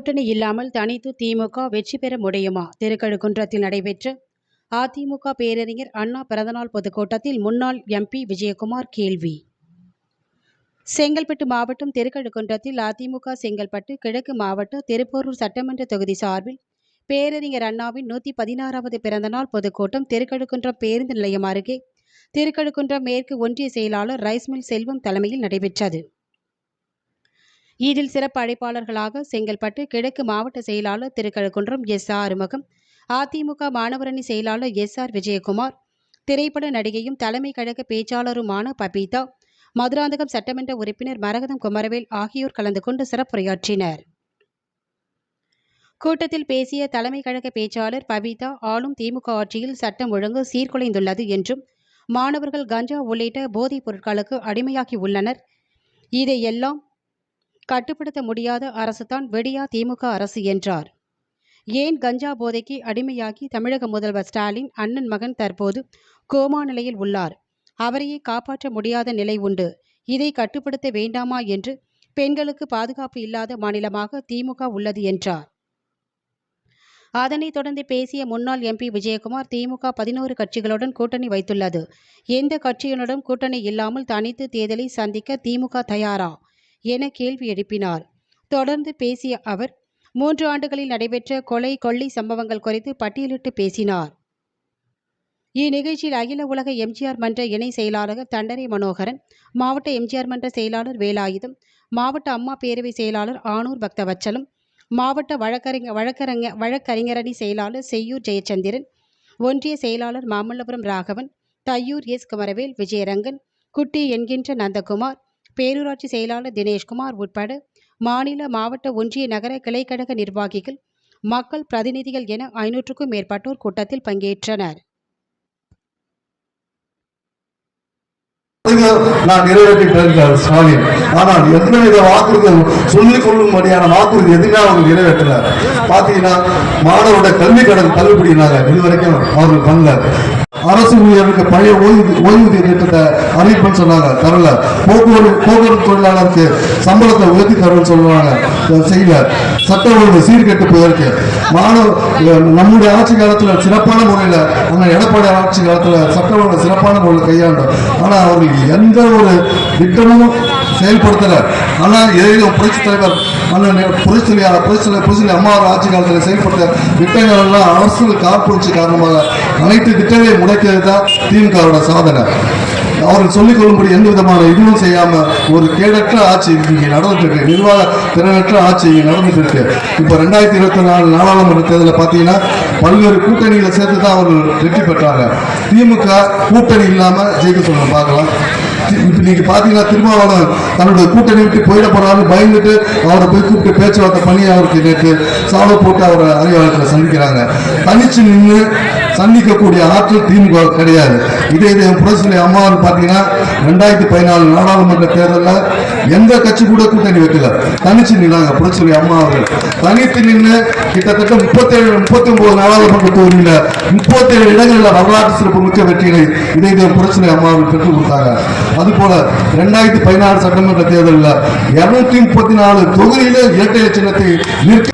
கூட்டணி இல்லாமல் தனித்து திமுக வெற்றி பெற முடியுமா? திருக்கழுக்குன்றத்தில் நடைபெற்ற அதிமுக பேரறிஞர் அண்ணா பிறந்தநாள் பொதுக்கூட்டத்தில் முன்னாள் எம்பி விஜயகுமார் கேள்வி. செங்கல்பட்டு மாவட்டம் திருக்கழுக்குன்றத்தில் அதிமுக செங்கல்பட்டு கிழக்கு மாவட்ட திருப்போரூர் சட்டமன்ற தொகுதி சார்பில் பேரறிஞர் அண்ணாவின் நூற்றி பதினாறாவது பிறந்தநாள் பொதுக்கூட்டம் திருக்கழுக்குன்றம் பேருந்து நிலையம் அருகே திருக்கழுக்குன்றம் மேற்கு ஒன்றிய செயலாளர் ரைஸ்மில் செல்வம் தலைமையில் நடைபெற்றது. இதில் சிறப்பு அழைப்பாளர்களாக செங்கல்பட்டு கிழக்கு மாவட்ட செயலாளர் திருக்கழுக்குன்றம் எஸ். ஆர். அறுமுகம். அதிமுக மாணவரணி செயலாளர் எஸ். ஆர். விஜயகுமார். திரைப்பட நடிகையும் தலைமை கழக பேச்சாளருமான பபீதா மதுராந்தகம் சட்டமன்ற உறுப்பினர் மரகதம் குமரவேல் ஆகியோர் கலந்து கொண்டு சிறப்புரையாற்றினர். கூட்டத்தில் பேசிய தலைமை கழக பேச்சாளர் பபிதா ஆளும் திமுக ஆட்சியில் சட்டம் ஒழுங்கு சீர்குலைந்துள்ளது என்றும் மாணவர்கள் கஞ்சா உள்ளிட்ட போதைப் பொருட்களுக்கு அடிமையாகி உள்ளனர். இதையெல்லாம் கட்டுப்படுத்த முடியாத அரசுதான் வெடியா திமுக அரசு என்றார். ஏன் கஞ்சா போதைக்கு அடிமையாகி தமிழக முதல்வர் ஸ்டாலின் அண்ணன் மகன் தற்போது கோமா நிலையில் உள்ளார்? அவரையே காப்பாற்ற முடியாத நிலை உண்டு. இதை கட்டுப்படுத்த வேண்டாமா என்று பெண்களுக்கு பாதுகாப்பு இல்லாத மாநிலமாக திமுக உள்ளது என்றார். அதனைத் தொடர்ந்து பேசிய முன்னாள் எம்பி விஜயகுமார் திமுக பதினோரு கட்சிகளுடன் கூட்டணி வைத்துள்ளது. எந்த கட்சியினரும் கூட்டணி இல்லாமல் தனித்து தேர்தலை சந்திக்க திமுக தயாரா? என கேள்வி எழுப்பினார். தொடர்ந்து பேசிய அவர் மூன்று ஆண்டுகளில் நடைபெற்ற கொலை கொள்ளை சம்பவங்கள் குறித்து பட்டியலிட்டு பேசினார். இந்நிகழ்ச்சியில் அகில உலக எம்ஜிஆர் மன்ற இணை செயலாளர் தண்டரை மனோகரன் மாவட்ட எம்ஜிஆர் மன்ற செயலாளர் வேலாயுதம் மாவட்ட அம்மா பேரவை செயலாளர் ஆனூர் பக்தவச்சலம் மாவட்ட வழக்கறிஞர் வழக்கறிஞ வழக்கறிஞரணி செயலாளர் செய்யூர் ஜெயச்சந்திரன் ஒன்றிய செயலாளர் மாமல்லபுரம் ராகவன் தையூர் எஸ். குமரவேல் விஜயரங்கன் குட்டி என்கின்ற நந்தகுமார் பேரூராட்சி செயலாளர் தினேஷ்குமார் உட்பட மாநில மாவட்ட ஒன்றிய நகர கிளைக்கழக நிர்வாகிகள் மக்கள் பிரதிநிதிகள் என ஐநூற்றுக்கும் மேற்பட்டோர் கூட்டத்தில் பங்கேற்றனர். நான் நிறைவேற்றிட்டார் ஸ்டாலின் ஆனால் எந்தவித வாக்குறுதிகள் சொல்லிக் கொள்ளும்படியான வாக்குறுதி எதுவுமே அவங்க நிறைவேற்றினார்? பாத்தீங்கன்னா மாணவருடைய கல்வி கடன் தள்ளுபடினாங்க இது வரைக்கும் அவர்கள் பண்ணல. அரசு ஊழியர்களுக்கு பழைய ஓய்வு ஓய்வூதிய திட்டத்தை அறிவிப்புன்னு சொன்னாங்க தரல. போக்குவரத்து போக்குவரத்து தொழிலாளருக்கு சம்பளத்தை உயர்த்தி தரும்னு சொல்லுவாங்க செய்யல. சட்ட ஒழுங்கு சீர்கெட்டு போயிருக்கு மாணவர் நம்முடைய ஆட்சி காலத்தில் சிறப்பான முறையில் ஆனால் எடப்பாடி ஆட்சி காலத்தில் சட்டமன்ற சிறப்பான முறையில் கையாண்டோம். ஆனால் அவர்கள் எந்த ஒரு திட்டமும் செயல்படுத்தலை. ஆனால் ஏதோ புரட்சி தலைவர் அண்ணன் புரட்சி புரட்சி புரட்சி அம்மாவோட ஆட்சி காலத்தில் செயல்பட்ட திட்டங்கள் எல்லாம் அரசு காழ்ப்புணர்ச்சி காரணமாக அனைத்து திட்டங்களையும் முடக்கியது தான் திமுகவோட சாதனை. அவர்கள் சொல்லிக் கொள்ளும்படி எந்த விதமான இதுவும் செய்யாம ஒரு கேடற்ற ஆட்சி இங்கே நடந்துட்டு இருக்கு. நிர்வாக திறனற்ற ஆட்சி இங்கே நடந்துட்டு இருக்கு. இப்போ ரெண்டாயிரத்தி இருபத்தி நாலு நாடாளுமன்ற தேர்தலில் பார்த்தீங்கன்னா பல்வேறு கூட்டணிகளை சேர்த்து தான் அவர்கள் வெற்றி பெற்றாங்க. திமுக கூட்டணி இல்லாம ஜெயிக்க சொல்லணும் பார்க்கலாம். இப்போ நீங்க பாத்தீங்கன்னா திருமாவளவன் தன்னுடைய கூட்டணி விட்டு போயிட போறாரு பயந்துட்டு அவரை போய் கூப்பிட்டு பேச்சுவார்த்தை பண்ணி அவருக்கு நேற்று சாலை போட்டு அவரை அறிவாளர்களை சந்திக்கிறாங்க. தனிச்சு நின்று சந்திக்கக்கூடிய ஆற்றல் திமுக கிடையாது. இதே இதே புரட்சி அம்மாவுன்னு பார்த்தீங்கன்னா ரெண்டாயிரத்தி பதினாலு நாடாளுமன்ற தேர்தலில் எந்த கட்சி கூட கூட்டணி வைக்கல. தனிச்சு நின்னாங்க புரட்சி அம்மா அவர்கள். தனித்து நின்று கிட்டத்தட்ட முப்பத்தேழு முப்பத்தி ஒன்பது நாடாளுமன்ற தொகுதியில் முப்பத்தேழு இடங்களில் வரலாற்று சிறப்பு மிக்க வெற்றிகளை இதே இதே புரட்சி அம்மா அவர்கள் பெற்றுக் கொடுத்தாங்க. அதுபோல ரெண்டாயிரத்தி பதினாறு சட்டமன்ற தேர்தலில் இருநூத்தி முப்பத்தி நாலு தொகுதியில இரட்டை சின்னத்தை நிற்க